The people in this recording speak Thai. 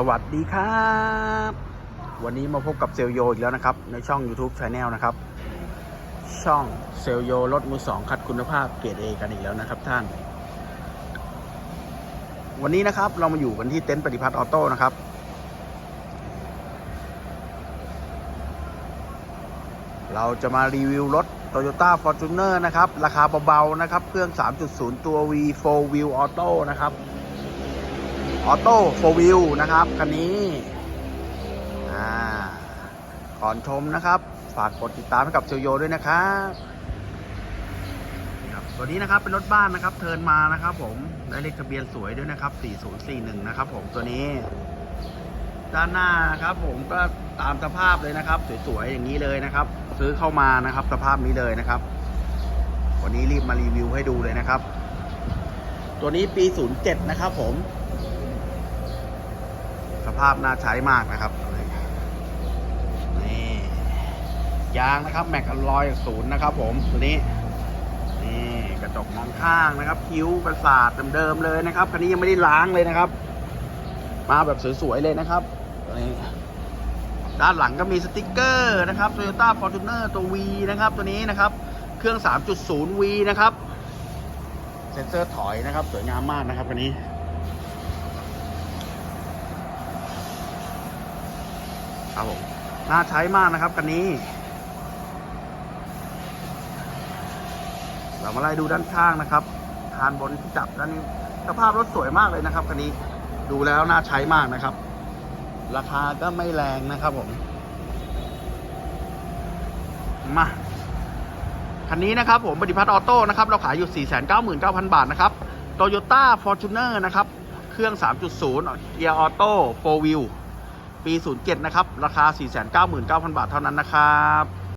สวัสดีครับ วันนี้มาพบกับเซลโยอีกแล้วนะครับ ในช่อง YouTube Channel นะครับ ช่องเซลโยรถมือสองคัดคุณภาพเกรดเอกันอีกแล้วนะครับท่าน วันนี้นะครับเรามาอยู่กันที่เต็นท์ปฏิพัฒน์ออโต้นะครับ เราจะมารีวิวรถ Toyota Fortuner นะครับ ราคาเบาๆนะครับ เครื่อง 3.0 ตัว V4 Wheel Auto นะครับ ออโต้โฟวิวนะครับคันนี้อาก่อนชมนะครับ ฝากกดติดตามให้กับเซลโยด้วยนะครับครับตัวนี้นะครับเป็นรถบ้านนะครับ เทินมานะครับ ผมได้เลขทะเบียนสวยด้วยนะครับ 4041 นะครับ ผมตัวนี้ ด้านหน้านะครับ ผมก็ตามสภาพเลยนะครับ สวยๆอย่างนี้เลยนะครับ ซื้อเข้ามานะครับ สภาพนี้เลยนะครับ วันนี้รีบมารีวิวให้ดูเลยนะครับ ตัวนี้ปี 07 นะครับ ผม ภาพน่าใช้มากนะครับนี่ยางนะครับแม็กอลลอยศูนย์นะครับ ผมตัวนี้นี่กระจกมองข้างนะครับ คิ้วประสาทเดิมๆเลยนะครับคันนี้ยังไม่ได้ล้างเลยนะครับ มาแบบสวยๆเลยนะครับตัวนี้ด้านหลังก็มีสติกเกอร์นะครับ Toyota Fortuner ตัว V นะครับ ตัวนี้นะครับ เครื่อง 3.0 V นะครับ เซ็นเซอร์ถอยนะครับ สวยงามมากนะครับคันนี้ ครับผมน่าใช้มากนะครับคันนี้ เรามาไล่ดูด้านข้างนะครับคานบนที่จับด้านนี้สภาพรถสวยมากเลยนะครับคันนี้ดูแล้วน่าใช้มากนะครับ ราคาก็ไม่แรงนะครับผมมาคันนี้นะครับผมปฏิพัฒน์ออโต้นะครับเราขายอยู่ 499,000 บาทนะครับ Toyota Fortuner นะครับ เครื่อง 3.0 เกียร์ออโต้4 wheel ปี 07 นะครับ ราคา 499,000 บาทเท่านั้นนะครับ